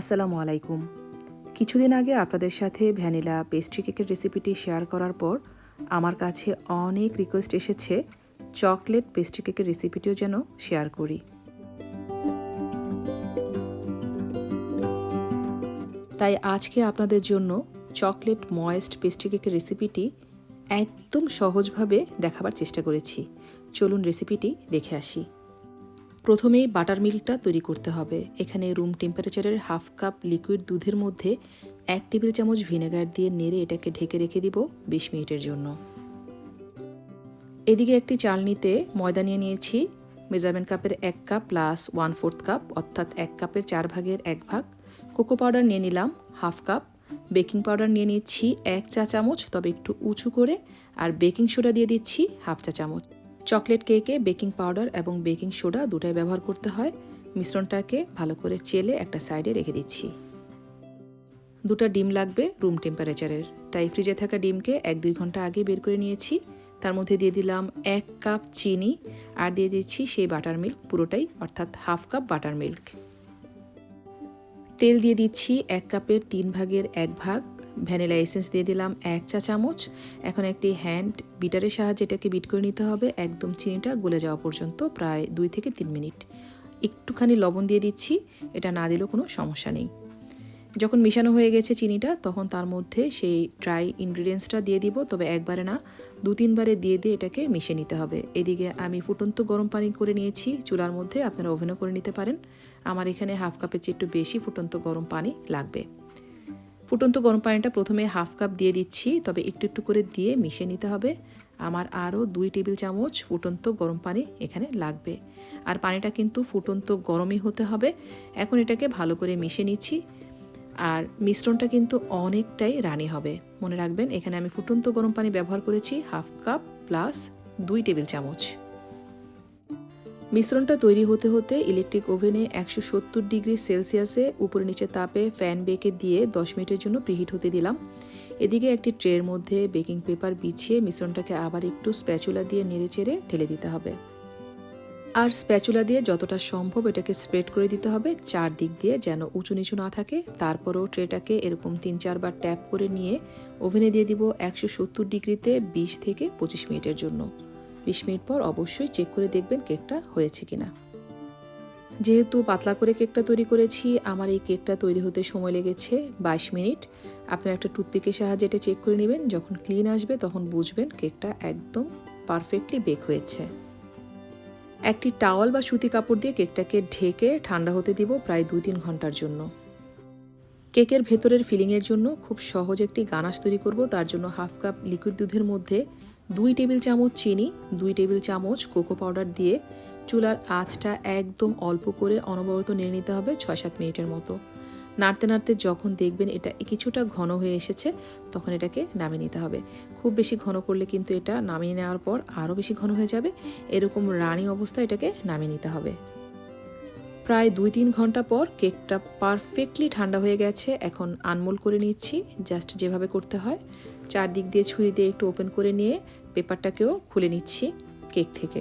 আসসালামু আলাইকুম। কিছুদিন আগে আপনাদের সাথে ভ্যানিলা পেস্ট্রি কেকের রেসিপিটি শেয়ার করার পর আমার কাছে অনেক রিকোয়েস্ট এসেছে চকলেট পেস্ট্রি কেকের রেসিপিটিও যেন শেয়ার করি। তাই আজকে আপনাদের জন্য চকলেট ময়েস্ট পেস্ট্রি কেকের রেসিপিটি একদম সহজভাবে দেখাবার চেষ্টা করেছি। চলুন রেসিপিটি দেখে আসি। প্রথমেই বাটার মিল্কটা তৈরি করতে হবে। এখানে রুম টেম্পারেচারের হাফ কাপ লিকুইড দুধের মধ্যে এক টেবিল চামচ ভিনেগার দিয়ে নেড়ে এটাকে ঢেকে রেখে দিব বিশ মিনিটের জন্য। এদিকে একটি চালনিতে ময়দা নিয়ে নিয়েছি। মেজারমেন্ট কাপের এক cup plus one fourth cup অর্থাৎ এক কাপের চার ভাগের এক ভাগ। কোকো পাউডার নিয়ে নিলাম হাফ কাপ বেকিং পাউডার নিয়ে নিচ্ছি এক চা চামচ, তবে একটু উঁচু করে। আর বেকিং সোডা দিয়ে দিচ্ছি হাফ চা চামচ। চকলেট কেকে, বেকিং পাউডার এবং বেকিং সোডা দুটাই ব্যবহার করতে হয়। মিশ্রণটাকে ভালো করে চেলে একটা সাইডে রেখে দিচ্ছি। দুটো ডিম লাগবে রুম টেম্পারেচারের। তাই ফ্রিজে থাকা ডিমকে এক দুই ঘণ্টা আগে বের করে নিয়েছি। তার মধ্যে দিয়ে দিলাম এক কাপ চিনি আর দিয়ে দিচ্ছি সেই বাটার মিল্ক পুরোটাই, অর্থাৎ হাফ কাপ বাটার মিল্ক। তেল দিয়ে দিচ্ছি এক কাপের তিন ভাগের এক ভাগ। ভ্যানিলা এসেন্স দিয়ে দিলাম এক চা চামচ। এখন একটি হ্যান্ড বিটারের সাহায্যে এটাকে বিট করে নিতে হবে। একদম চিনিটা গলে যাওয়া পর্যন্ত প্রায় দুই থেকে তিন মিনিট। একটুখানি লবণ দিয়ে দিচ্ছি। এটা না দিলেও কোনো সমস্যা নেই। যখন মিশানো হয়ে গেছে চিনিটা, তখন তার মধ্যে সেই ড্রাই ইনগ্রিডিয়েন্টসটা দিয়ে দিব। তবে একবারে না, দু তিনবারে দিয়ে দিয়ে এটাকে মিশিয়ে নিতে হবে। এদিকে আমি ফুটন্ত গরম পানি করে নিয়েছি। চুলার মধ্যে আপনারা ওভেনও করে নিতে পারেন। আমার এখানে হাফ কাপের চেয়ে একটু বেশি ফুটন্ত গরম পানি লাগবে। ফুটন্ত গরম পানিটা প্রথমে হাফ কাপ দিয়ে দিচ্ছি, তবে একটু একটু করে দিয়ে মিশিয়ে নিতে হবে। আমার আরও দুই টেবিল চামচ ফুটন্ত গরম পানি এখানে লাগবে। আর পানিটা কিন্তু ফুটন্ত গরমই হতে হবে। এখন এটাকে ভালো করে মিশিয়ে নিচ্ছি। আর মিশ্রণটা কিন্তু অনেকটাই রানি হবে। মনে রাখবেন, এখানে আমি ফুটন্ত গরম পানি ব্যবহার করেছি হাফ কাপ প্লাস দুই টেবিল চামচ। মিশ্রণটা তৈরি হতে হতে ইলেকট্রিক ওভেনে একশো সত্তর ডিগ্রি সেলসিয়াসে উপরে নিচে তাপে ফ্যান বেকে দিয়ে দশ মিনিটের জন্য প্রিহিট হতে দিলাম। এদিকে একটি ট্রের মধ্যে বেকিং পেপার বিছিয়ে মিশ্রণটাকে আবার একটু স্প্যাচুলা দিয়ে নেড়ে চেড়ে ঢেলে দিতে হবে। আর স্প্যাচুলা দিয়ে যতটা সম্ভব এটাকে স্প্রেড করে দিতে হবে চারদিক দিয়ে যেন উঁচু নিচু না থাকে। তারপরেও ট্রেটাকে এরকম তিন চারবার ট্যাপ করে নিয়ে ওভেনে দিয়ে দিব একশো সত্তর ডিগ্রিতে বিশ থেকে পঁচিশ মিনিটের জন্য। বিশ মিনিট পর অবশ্যই চেক করে দেখবেন কেকটা হয়েছে কিনা। যেহেতু পাতলা করে কেকটা তৈরি করেছি, আমার এই কেকটা তৈরি হতে সময় লেগেছে বাইশ মিনিট। আপনার একটা টুথপিকের সাহায্যে এটা চেক করে নেবেন, যখন ক্লিন আসবে তখন বুঝবেন কেকটা একদম পারফেক্টলি বেক হয়েছে। একটি টাওয়াল বা সুতি কাপড় দিয়ে কেকটাকে ঢেকে ঠান্ডা হতে দিব প্রায় দুই তিন ঘণ্টার জন্য। কেকের ভেতরের ফিলিংয়ের জন্য খুব সহজ একটি গানাশ তৈরি করব, তার জন্য হাফ কাপ লিকুইড দুধের মধ্যে দুই টেবিল চামচ চিনি, দুই টেবিল চামচ কোকো পাউডার দিয়ে চুলার আঁচটা একদম অল্প করে অনবরত নেড়ে নিতে হবে ছয় সাত মিনিটের মতো। নাড়তে নাড়তে যখন দেখবেন এটা কিছুটা ঘন হয়ে এসেছে, তখন এটাকে নামিয়ে নিতে হবে। খুব বেশি ঘন করলে কিন্তু এটা নামিয়ে নেওয়ার পর আরও বেশি ঘন হয়ে যাবে। এরকম রানি অবস্থায় এটাকে নামিয়ে নিতে হবে। প্রায় দুই তিন ঘণ্টা পর কেকটা পারফেক্টলি ঠান্ডা হয়ে গেছে। এখন আনমোল করে নিচ্ছি, জাস্ট যেভাবে করতে হয়। চারদিক দিয়ে ছুরি দিয়ে একটু ওপেন করে নিয়ে পেপারটাকেও খুলে নিচ্ছি কেক থেকে।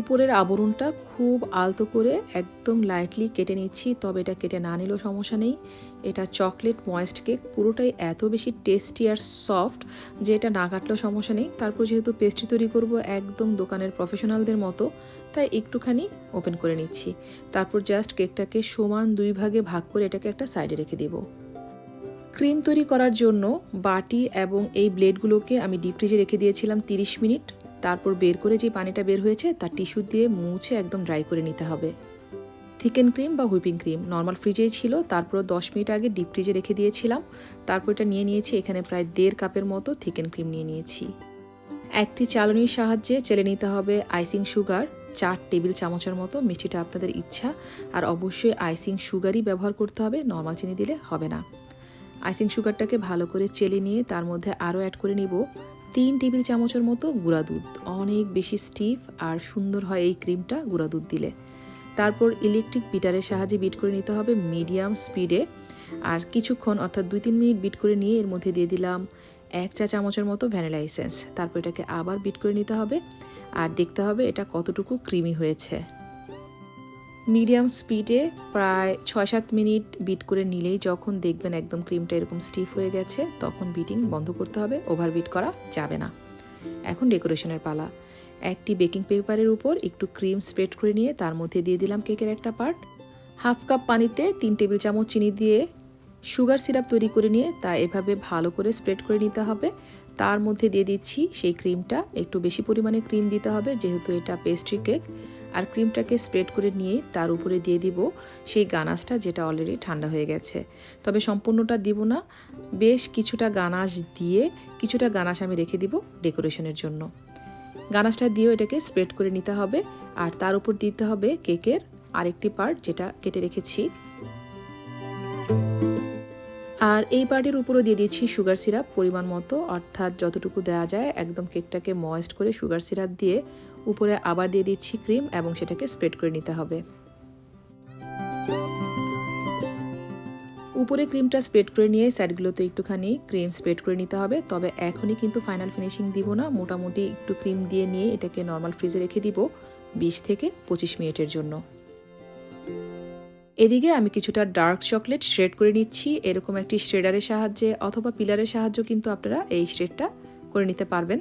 উপরের আবরণটা খুব আলতো করে একদম লাইটলি কেটে নিচ্ছি, তবে এটা কেটে না নিলেও সমস্যা নেই। এটা চকলেট ময়েস্ট কেক পুরোটাই এত বেশি টেস্টি আর সফট যে এটা না কাটলেও সমস্যা নেই। তারপর যেহেতু পেস্ট্রি তৈরি করব একদম দোকানের প্রফেশনালদের মতো, তাই একটুখানি ওপেন করে নিচ্ছি। তারপর জাস্ট কেকটাকে সমান দুই ভাগে ভাগ করে এটাকে একটা সাইডে রেখে দেবো। ক্রিম তৈরি করার জন্য বাটি এবং এই ব্লেডগুলোকে আমি ডিপ ফ্রিজে রেখে দিয়েছিলাম তিরিশ মিনিট। তারপর বের করে যে পানিটা বের হয়েছে তার টিস্যু দিয়ে মুছে একদম ড্রাই করে নিতে হবে। থিকেন ক্রিম বা হুইপিং ক্রিম নর্মাল ফ্রিজেই ছিল, তারপর দশ মিনিট আগে ডিপ ফ্রিজে রেখে দিয়েছিলাম। তারপর এটা নিয়ে নিয়েছি, এখানে প্রায় দেড় কাপের মতো থিকেন ক্রিম নিয়ে নিয়েছি। একটি চালনির সাহায্যে চেলে নিতে হবে আইসিং সুগার, চার টেবিল চামচের মতো, মিষ্টিটা আপনাদের ইচ্ছা। আর অবশ্যই আইসিং সুগারই ব্যবহার করতে হবে, নর্মাল চিনি দিলে হবে না। আইসিং সুগারটাকে ভালো করে চেলে নিয়ে তার মধ্যে আরও অ্যাড করে নিব। তিন টেবিল চামচের মতো গুঁড়া দুধ, অনেক বেশি স্টিফ আর সুন্দর হয় এই ক্রিমটা গুঁড়া দুধ দিলে। তারপর ইলেকট্রিক বিটারের সাহায্যে বিট করে নিতে হবে মিডিয়াম স্পিডে আর কিছুক্ষণ অর্থাৎ দুই তিন মিনিট বিট করে নিয়ে এর মধ্যে দিয়ে দিলাম এক চা চামচের মতো ভ্যানিলা এসেন্স তারপর এটাকে আবার বিট করে নিতে হবে। আর দেখতে হবে এটা কতটুকু ক্রিমি হয়েছে। মিডিয়াম স্পিডে প্রায় ছয় সাত মিনিট বিট করে নিলেই যখন দেখবেন একদম ক্রিমটা এরকম স্টিফ হয়ে গেছে, তখন বিটিং বন্ধ করতে হবে ওভার বিট করা যাবে না। এখন ডেকোরেশনের পালা। একটি বেকিং পেপারের উপর একটু ক্রিম স্প্রেড করে নিয়ে তার মধ্যে দিয়ে দিলাম কেকের একটা পার্ট। হাফ কাপ পানিতে তিন টেবিল চামচ চিনি দিয়ে সুগার সিরাপ তৈরি করে নিয়ে তা এভাবে ভালো করে স্প্রেড করে নিতে হবে। তার মধ্যে দিয়ে দিচ্ছি সেই ক্রিমটা। একটু বেশি পরিমাণে ক্রিম দিতে হবে, যেহেতু এটা পেস্ট্রি কেক। আর ক্রিমটাকে স্প্রেড করে নিয়ে তার উপরে দিয়ে দিব সেই গানাশটা যেটা অলরেডি ঠান্ডা হয়ে গেছে। তবে সম্পূর্ণটা দিব না। বেশ কিছুটা গানাশ দিয়ে কিছুটা গানাশ আমি রেখে দিব ডেকোরেশনের জন্য। গানাশটা দিয়েও এটাকে স্প্রেড করে নিতে হবে। আর তার উপর দিতে হবে কেকের আরেকটি পার্ট যেটা কেটে রেখেছি। আর এই পার্টের উপরও দিয়ে দিয়েছি সুগার সিরাপ পরিমাণ মতো। অর্থাৎ যতটুকু দেওয়া যায়, একদম কেকটাকে ময়েস্ট করে সুগার সিরাপ দিয়ে উপরে আবার দিয়ে দিচ্ছি ক্রিম এবং সেটাকে স্প্রেড করে নিতে হবে। উপরে ক্রিমটা স্প্রেড করে নিয়ে সাইডগুলোতে একটুখানি ক্রিম স্প্রেড করে নিতে হবে। তবে এখনই কিন্তু ফাইনাল ফিনিশিং দিব না। মোটামুটি একটু ক্রিম দিয়ে নিয়ে এটাকে নর্মাল ফ্রিজে রেখে দিব বিশ থেকে পঁচিশ মিনিটের জন্য। এদিকে আমি কিছুটা ডার্ক চকলেট শ্রেড করে নিচ্ছি। এরকম একটি শ্রেডারের সাহায্যে অথবা পিলারের সাহায্য কিন্তু আপনারা এই শ্রেডটা করে নিতে পারবেন।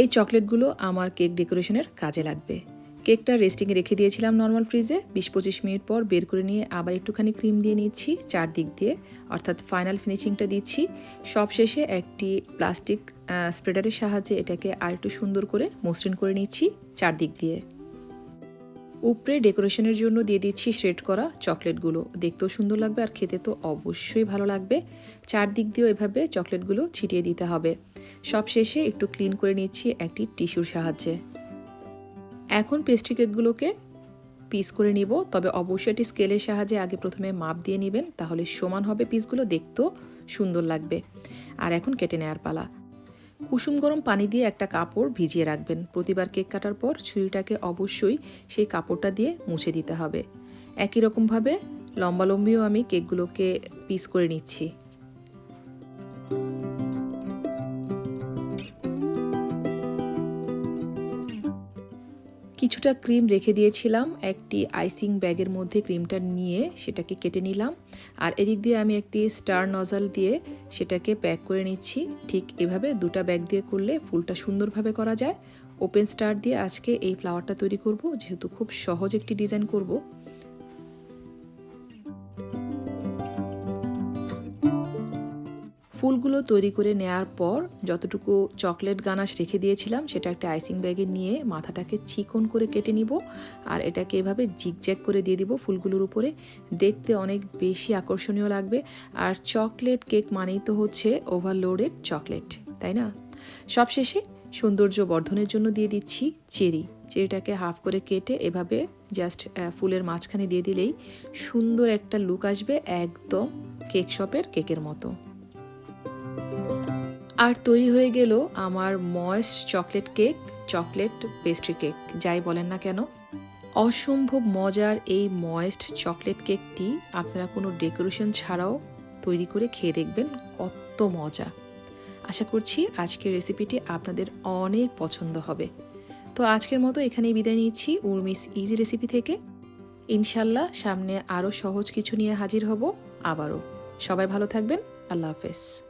এই চকলেটগুলো আমার কেক ডেকোরেশনের কাজে লাগবে। কেকটা রেস্টিংয়ে রেখে দিয়েছিলাম নর্মাল ফ্রিজে বিশ পঁচিশ মিনিট পর বের করে নিয়ে আবার একটুখানি ক্রিম দিয়ে নিচ্ছি চারদিক দিয়ে। অর্থাৎ ফাইনাল ফিনিশিংটা দিচ্ছি। সব শেষে একটি প্লাস্টিক স্প্রেডারের সাহায্যে এটাকে আর একটু সুন্দর করে মসৃণ করে নিচ্ছি চারদিক দিয়ে। উপরে ডেকোরেশনের জন্য দিয়ে দিচ্ছি শ্রেড করা চকলেটগুলো। দেখতেও সুন্দর লাগবে আর খেতে তো অবশ্যই ভালো লাগবে। চারদিক দিয়েও এভাবে চকলেটগুলো ছিটিয়ে দিতে হবে। সব শেষে একটু ক্লিন করে নিচ্ছি একটি টিস্যুর সাহায্যে। এখন পেস্ট্রি কেকগুলোকে পিস করে নিব, তবে অবশ্যই এটি স্কেলের সাহায্যে আগে প্রথমে মাপ দিয়ে নেবেন, তাহলে সমান হবে পিসগুলো, দেখতেও সুন্দর লাগবে। আর এখন কেটে নেওয়ার পালা। কুসুম গরম পানি দিয়ে একটা কাপড় ভিজিয়ে রাখবেন। প্রতিবার কেক কাটার পর ছুরিটাকে অবশ্যই সেই কাপড়টা দিয়ে মুছে দিতে হবে। একই রকমভাবে লম্বালম্বিও আমি কেকগুলোকে পিস করে নিচ্ছি। কিছুটা ক্রিম রেখে দিয়েছিলাম, একটি আইসিং ব্যাগের মধ্যে ক্রিমটা নিয়ে সেটাকে কেটে নিলাম। আর এদিক দিয়ে আমি একটি স্টার নজল দিয়ে সেটাকে প্যাক করে নিচ্ছি। ঠিক এভাবে দুটা ব্যাগ দিয়ে করলে ফুলটা সুন্দরভাবে করা যায়। ওপেন স্টার দিয়ে আজকে এই ফ্লাওয়ারটা তৈরি করব, যেহেতু খুব সহজ একটি ডিজাইন করব। ফুলগুলো তৈরি করে নেয়ার পর যতটুকু চকলেট গানাশ রেখে দিয়েছিলাম, সেটা একটা আইসিং ব্যাগে নিয়ে মাথাটাকে চিকন করে কেটে নিব আর এটাকে এভাবে জিগজ্যাগ করে দিয়ে দিব ফুলগুলোর উপরে। দেখতে অনেক বেশি আকর্ষণীয় লাগবে আর চকলেট কেক মানেই তো হচ্ছে ওভারলোডেড চকলেট, তাই না? সবশেষে সৌন্দর্য বর্ধনের জন্য দিয়ে দিচ্ছি চেরি। চেরিটাকে হাফ করে কেটে এভাবে জাস্ট ফুলের মাঝখানে দিয়ে দিলেই সুন্দর একটা লুক আসবে একদম কেক শপের কেকের মতো। আর তৈরি হয়ে গেল আমার moist chocolate cake, chocolate pastry cake, যাই বলেন না কেন। অসম্ভব মজার এই ময়েস্ট চকলেট কেকটি আপনারা কোনো ডেকোরেশন ছাড়াও তৈরি করে খেয়ে দেখবেন, কত মজা। আশা করছি আজকের রেসিপিটি আপনাদের অনেক পছন্দ হবে। তো আজকের মতো এখানেই বিদায় নিচ্ছি উর্মিস ইজি রেসিপি থেকে। ইনশাল্লাহ সামনে আরও সহজ কিছু নিয়ে হাজির হব আবারও। সবাই ভালো থাকবেন, আল্লাহ হাফেজ।